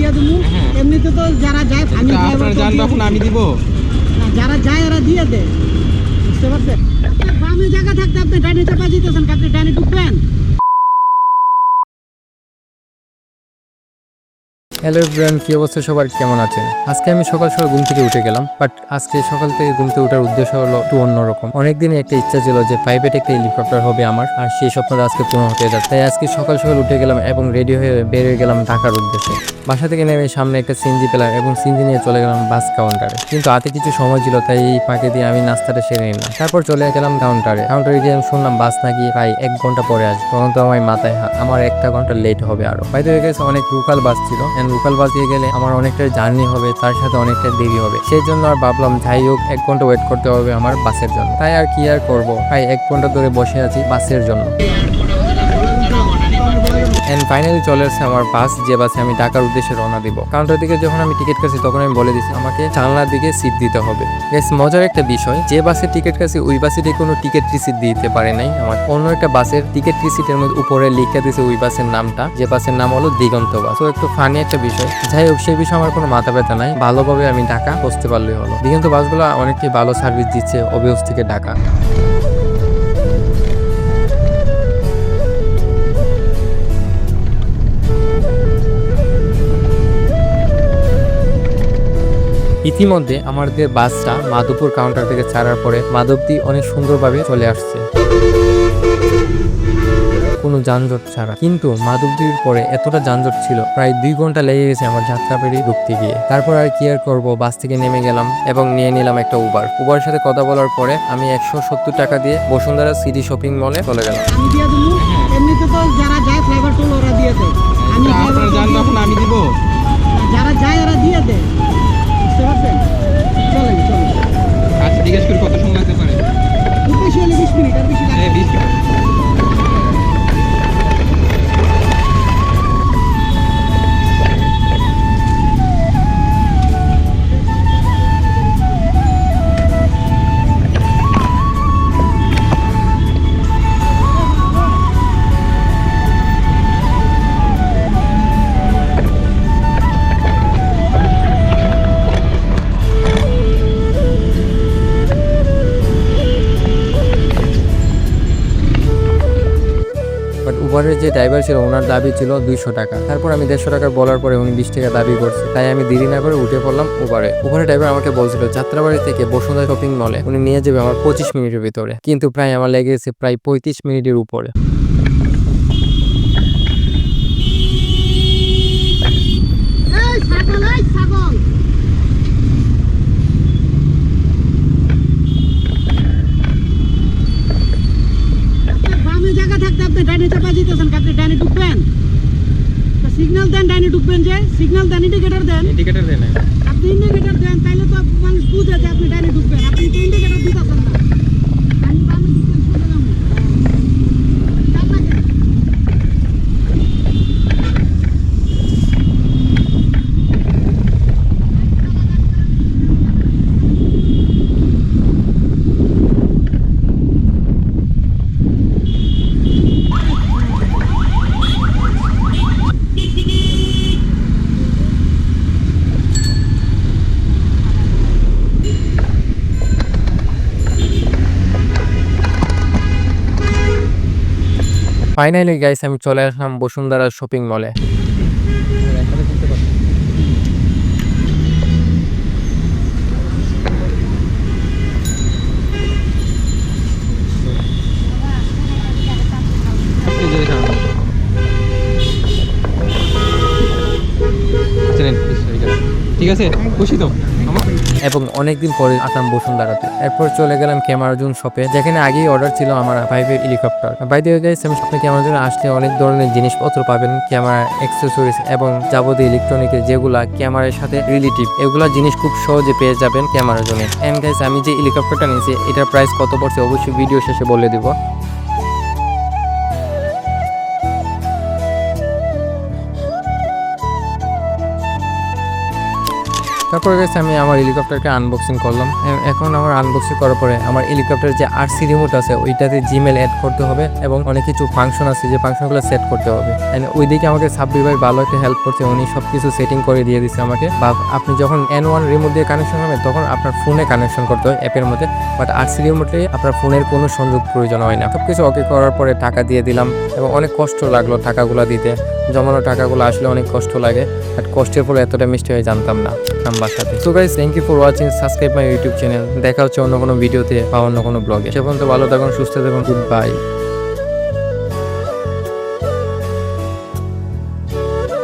দিয়ে দেবো হ্যাঁ। এমনিতে তো যারা যায় আমি যান তখন আমি দিব। না যারা যায় এরা দিয়ে দেয় বুঝতে পারছেন? আপনার বামে জায়গা থাকতে আপনি ডাইনে চাপা দিতেছেন আপনি ডাইনে ঢুকবেন হ্যালো ব্রান কি অবস্থা? সবার কেমন আছেন? আজকে আমি সকাল সকাল ঘুম থেকে উঠে গেলাম বাট আজকে সকাল থেকে ঘুম থেকে ওঠার উদ্দেশ্য হলো একটু অন্যরকম। অনেকদিনই একটা ইচ্ছা ছিল যে প্রাইভেট একটা হেলিকপ্টার হবে আমার, আর সেই স্বপ্নটা আজকে পূর্ণ হতে যাচ্ছে। তাই আজকে সকাল সকাল উঠে গেলাম এবং রেডি হয়ে বেরিয়ে গেলাম ঢাকার উদ্দেশ্যে। বাসা থেকে নেমে সামনে একটা সিনজি পেলাম এবং সিনজি নিয়ে চলে গেলাম বাস কাউন্টারে কিন্তু হাতে কিছু সময় ছিল, তাই এই ফাঁকে দিয়ে আমি নাস্তাটা সেরে নিলাম। তারপর চলে গেলাম কাউন্টারে কাউন্টারে গিয়ে আমি শুনলাম বাস নাকি প্রায় এক ঘণ্টা পরে আসবে। তখন তো আমার মাথায় আমার একটা ঘণ্টা লেট হবে আরও। বাইরে হয়ে গেছে অনেক লোকাল বাস ছিল লোকাল বাস দিয়ে গেলে আমার অনেকটা জার্নি হবে, তার সাথে অনেকটা দেরি হবে। সেই জন্য আর ভাবলাম, যাই হোক, এক ঘণ্টা ওয়েট করতে হবে আমার বাসের জন্য। তাই আর কি আর করব? তাই এক ঘণ্টা ধরে বসে আছি বাসের জন্য। এন্ড ফাইনালি চলে আসছে আমার বাস যে বাসে আমি ঢাকার উদ্দেশ্যে রওনা দিব। কাউন্টার দিকে যখন আমি টিকিট কাছি তখন আমি বলে দিছি আমাকে জানলার দিকে সিট দিতে হবে। বেশ মজার একটা বিষয়, যে বাসের টিকিট কাছি ওই বাসেটি কোনো টিকিট রিসিট দিতে পারে নাই। আমার অন্য একটা বাসের টিকিট রিসিটের মধ্যে উপরে লিখে দিছে ওই বাসের নামটা। যে বাসের নাম হলো দিগন্ত বাস তো একটু ফানি একটা বিষয়। যাই হোক সেই বিষয়ে আমার কোনো মাথা ব্যথা নাই। ভালোভাবে আমি ঢাকা বসতে পারলেই হলো। দিগন্ত বাসগুলো অনেকটাই ভালো সার্ভিস দিচ্ছে অভিহস থেকে ঢাকা। ইতিমধ্যে আমাদের বাসটা মাধবপুর কাউন্টার থেকে ছাড়ার পরে মাধবদী অনেক সুন্দরভাবে চলে আসছে। কোনো যানজট ছাড়া। কিন্তু মাধবদীর পরে এতটা যানজট ছিল প্রায় দুই ঘণ্টা লেগে গেছে আমার যাত্রা পেরিয়ে ঢুকতে গিয়ে। তারপর আর কি আর করব? বাস থেকে নেমে গেলাম এবং নিয়ে নিলাম একটা উবার উবারের সাথে কথা বলার পরে আমি একশো সত্তর টাকা দিয়ে বসুন্ধরা সিটি শপিং মলে চলে গেলাম। এমনিতে তো যারা যায় ফ্লেভার টোল ওরা দিয়ে দেয়। আমি আপনার যান তখন আমি দিব। যারা যায় এরা দিয়ে দেয়। উবারের যে ড্রাইভার ছিল, ওনার দাবি ছিল দুইশো টাকা। তারপর আমি দেড়শো টাকা বলার পরে উনি বিশ টাকা দাবি করছে। তাই আমি দেরি না করে উঠে পড়লাম উবারে উবারের ড্রাইভার আমাকে বলছিল, যাত্রাবাড়ি থেকে বসুন্ধরা শপিং মলে উনি নিয়ে যাবে আমার পঁচিশ মিনিটের ভিতরে। কিন্তু প্রায় আমার লেগেছে প্রায় পঁয়ত্রিশ মিনিটের উপরে এই ছাগল এই ছাগল আপনার বামে জায়গা থাকতে আপনি ডাইনে চাপা দিতেছেন আপনি ডাইনে ঢুকবেন সিগন্যাল দেন ডাইনে ঢুকবেন যে সিগন্যাল দেন ইন্ডিকেটর দেন। ইন্ডিকেটর দেন না আপনি ইন্ডিকেটর দেন তাহলে তো মানুষ বুঝে যে আপনি ডাইনে ঢুকবেন। আপনি তো ইন্ডিকেটর দিতেছেন না আমি বামে ঢুকবেন সোজা যাব। যান না কেন? ফাইনালি গাইস আমি চলে আসলাম বসুন্ধরা শপিং মলে। আচ্ছা, হয়ে গেল। ঠিক আছে খুশি তো এবং অনেকদিন পরে আসলাম বসুন্ধরাতে। এরপর চলে গেলাম ক্যামারাজুন শপে, যেখানে আগেই অর্ডার ছিল আমার ফাইভের হেলিকপ্টার বাইরে হয়ে গেছে আমি আসলে অনেক ধরনের জিনিসপত্র পাবেন, ক্যামেরা অ্যাক্সেসরিজ এবং যাবতীয় ইলেকট্রনিকের যেগুলা ক্যামেরার সাথে রিলেটিভ এগুলা জিনিস খুব সহজে পেয়ে যাবেন ক্যামারাজুনে এন্ড গাইস আমি যে হেলিকপ্টারটা নিয়েছি, এটার প্রাইস কত পড়ছে অবশ্যই ভিডিও শেষে বলে দিব। তারপরে গেছে আমি আমার হেলিকপ্টারকে আনবক্সিং করলাম। এখন আমার আনবক্সিং করার পরে আমার হেলিকপ্টার যে আরসি রিমোট আছে, ওইটাতে জিমেল অ্যাড করতে হবে এবং অনেক কিছু ফাংশন আছে যে ফাংশনগুলো সেট করতে হবে। ওইদিকে আমাকে সাব্বির ভাই ভালো একটা হেল্প করছে, উনি সব কিছু সেটিং করে দিয়ে দিচ্ছে আমাকে। বা আপনি যখন এন ওয়ান রিমোট দিয়ে কানেকশন হবে, তখন আপনার ফোনে কানেকশন করতে হয় অ্যাপের মধ্যে। বাট আর সি রিমোটে আপনার ফোনের কোনো সংযোগ প্রয়োজন হয় না। সব কিছু ওকে করার পরে টাকা দিয়ে দিলাম এবং অনেক কষ্ট লাগল টাকাগুলো দিতে। জমানো টাকাগুলো আসলে অনেক কষ্ট লাগে। বাট কষ্টের ফলে এতটা মিষ্টি হয়ে জানতাম না। আমার সাথে guys thank you for watching subscribe my YouTube channel দেখা হচ্ছে অন্য কোনো ভিডিওতে বা অন্য কোনো ব্লগে সে পর্যন্ত ভালো থাকুন, সুস্থ থাকুন। Good bye